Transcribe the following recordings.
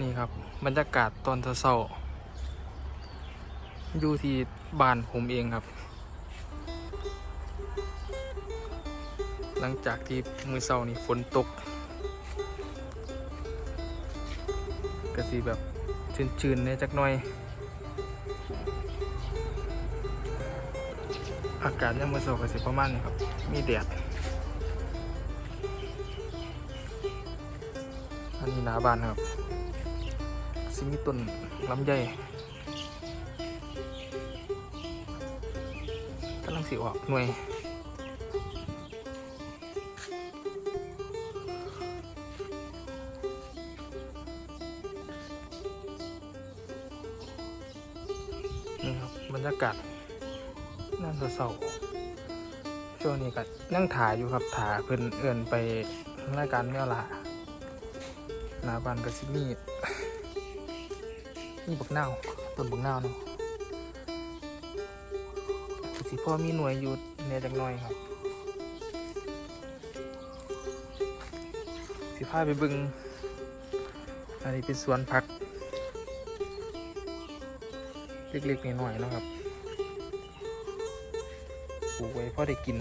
นี่ครับ บรรยากาศตอนเช้าอยู่ที่บ้านผมเองครับ หลังจากที่มือเช้านี่ฝนตกก็สิแบบชื้นๆเนี่ยจักหน่อย อากาศเนี่ยามมือเช้าก็สิประมาณนี้ครับ มีแดดอันนี้หนาบ้านครับ ซิมีต้นลำไยกำลังสิออกหน่วยนี่ครับบรรยากาศน่าจะเศร้าช่วงนี้ก็นั่งถ่ายอยู่ครับถ่ายเพิ่นเอื่นไปรายการเมื่อละหนาบ้านก็สิมี นี่บักนาวต้นบักนาวเนาะสิพ่อมีหน่วยอยู่แหน่จักหน่อยครับ สิพาไปบึง อันนี้เป็นสวนผัก เล็กๆน้อยๆนะครับปลูกไว้พอได้กิน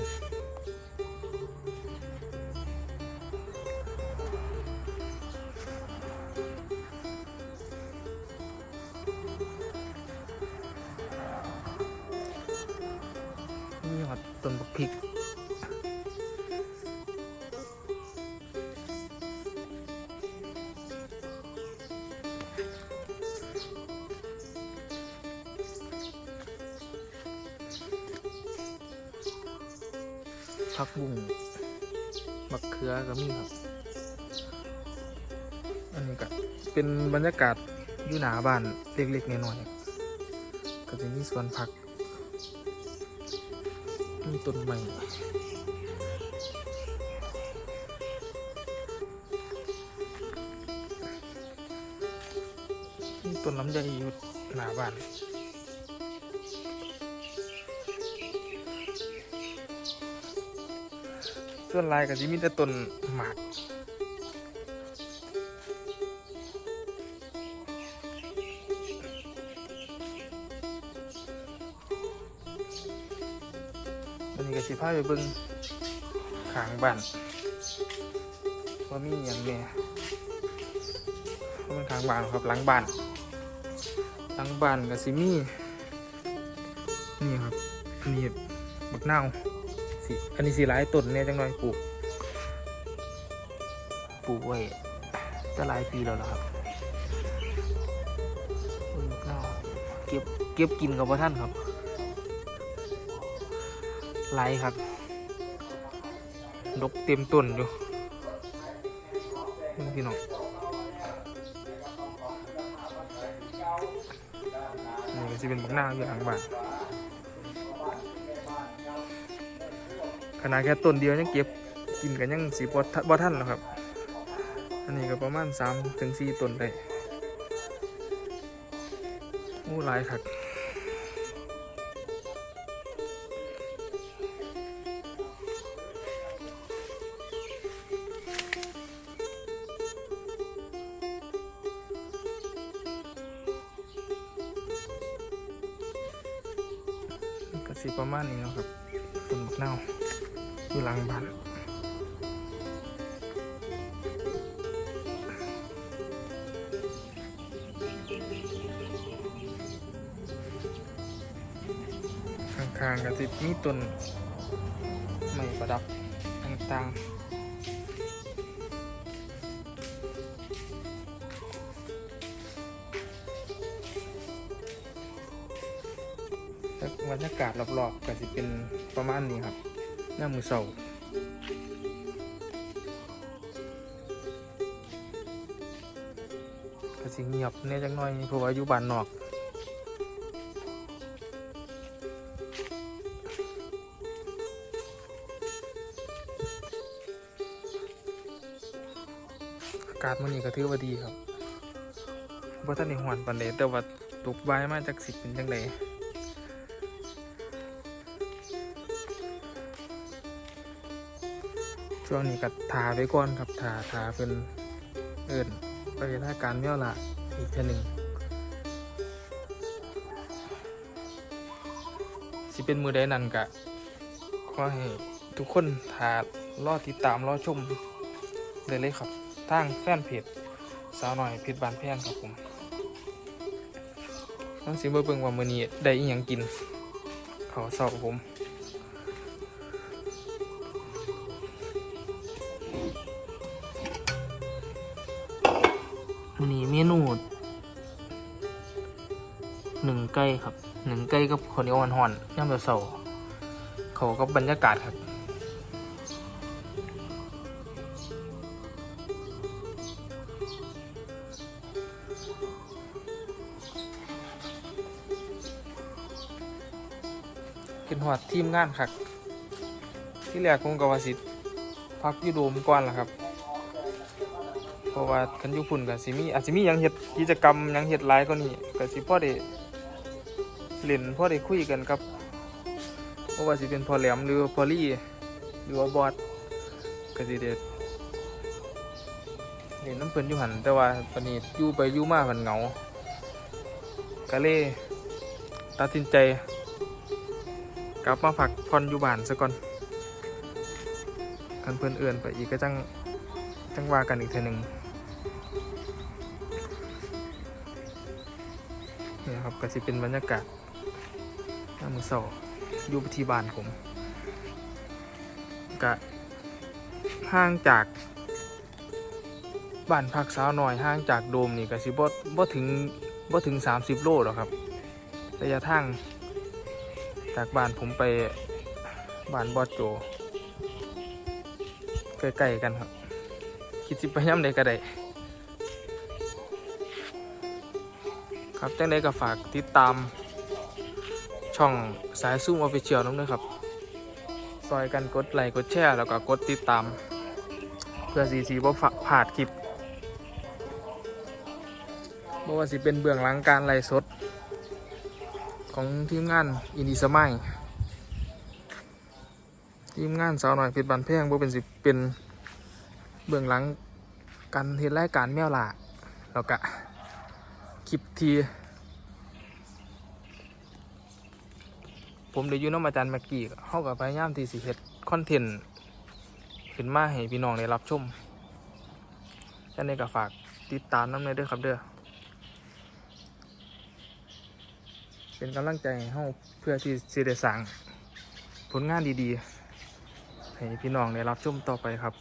ต้นบักพริก ผักบุ้งบักเขือก็มีครับ อันนี้ก็เป็นบรรยากาศอยู่หนาบ้านเล็กๆน้อยๆก็จะมีสวนผัก มีต้นไม้มีต้นลำไยอยู่หน้าบ้านส่วนลายก็จะมีแต่ต้นหมาก ก็สิพาไปเบิ่งข้างบ้านว่ามีอย่างแน่เพราะมันข้างบ้านครับหลังบ้านหลังบ้านก็สิมีนี่ครับอันนี้บักนาวสิอันนี้สิหลายต้นเนี่ยจังหน่อยปลูกปลูกไว้จะหลายปีแล้วล่ะครับบักนาวเก็บเก็บกินกับพ่ท่านครับ ไหลครับดกเต็มต้นอยู่นี่พี่น้องนี่ก็จะเป็นบักหน้าอยู่หลังบ้านขนาดแค่ต้นเดียวยังเก็บกินกันยังสีบอทบ่ท่านแล้วครับ อันนี้ก็ประมาณ3ถึง4ต้นได้โอ้หลายครับ สิประมาณนี้เนาะครับต้นบักนาวอยู่หลังบ้านข้างๆก็สิมีต้นไม้ประดับต่างๆ บรรยากาศรอบๆก็สิเป็นประมาณนี้ครับหน้ามือเสาก็สิเงียบแน่จังหน่อยเพราะว่าอยู่บ้านนอกอากาศมันนี้ก็ถือว่าดีครับว่าท่านในหวนปันเดแต่ว่าตกใบมาจากสิบเป็นจังได ช่วงนี้ก็ทาไปก่อนครับทาทาเป็นเอินไปราการเมี่ยวละอีกเทหนึ่งสิเป็นมือใดนั่นกะขอให้ทุกคนถารอติดตามรอชมได้เลยครับทางแฟนเพจสาวหน่อยเพชรบานแพงครับผมต้องสิมาเบิ่งว่ามือนี้ได้อีหยังกินขาวเศร้าผม มันนี้เมนูหนึ่งไก่ครับหนึ่งไก่กับข้าวเหนียวห่อนๆย่ำเสาเขากับบรรยากาศครับขึ้นหอดทีมงานครับ ที่แรกผมกับวาสิพักอยูโดมก่อนล่ะครับ เพราะว่าคันอยุพุ่นกับสิมีอาจสิมีหยังเฮ็ดกิจกรรมหยังเฮ็ดหลายก็นี่ก็สิพ่อได้เล่นพ่อได้คุยกันครับเพราะว่าสิเป็นพอแหลมหรือพอลี่หรือว่าบอสก็สิได้เล่นน้ำเพิ่นอยู่หันแต่ว่าปนี้อยู่ไปอยู่มามันเหงาก็เลยตัดสินใจกลับมาพักผ่อนอยู่บ้านซะก่อนกันเพิ่นเอื่นไปอีกก็จังจังว่ากันอีกเทอนึง นี่ครับก็สิเป็นบรรยากาศยามมือเสาอยู่ที่บ้านผมก็ห่างจากบ้านพักสาวหน่อยห่างจากโดมนี่ก็สิบ่บ่ถึงบ่ถึง 30 โลหรอกครับระยะทางจากบ้านผมไปบ้านบอดโจใกล้ๆกันครับ คิดสิไปย่ำใดก็ได้ ครับจังใดก็ฝากติดตามช่องสายซูมออฟฟิเชียลน้องด้วยครับซอยกันกดไลค์กดแชร์แล้วก็กดติดตาม เพื่อสีสีบ่ผาดคลิปบ่ว่าสิเป็นเบื้องหลังการไลฟ์สด ของทีมงานอินดีสมัยทีมงานสาวหน่อยเพชรบันแพงบ่เป็นสิเป็นเบื้องหลังการเฮ็ดรายการแมวล่าแล้วก็ คลิปที ผมได้อยู่น้ำอาจารย์แม็กกี้เฮากับพยายามที่สิเฮ็ดคอนเทนต์ขึ้นมาให้พี่น้องได้รับชมฉะนั้ก็ฝากติดตามน้ำในเด้อครับเด้อเป็นกำลังใจให้เฮาเพื่อที่สิได้สร้างผลงานดีๆ ให้พี่น้องได้รับชมต่อไปครับ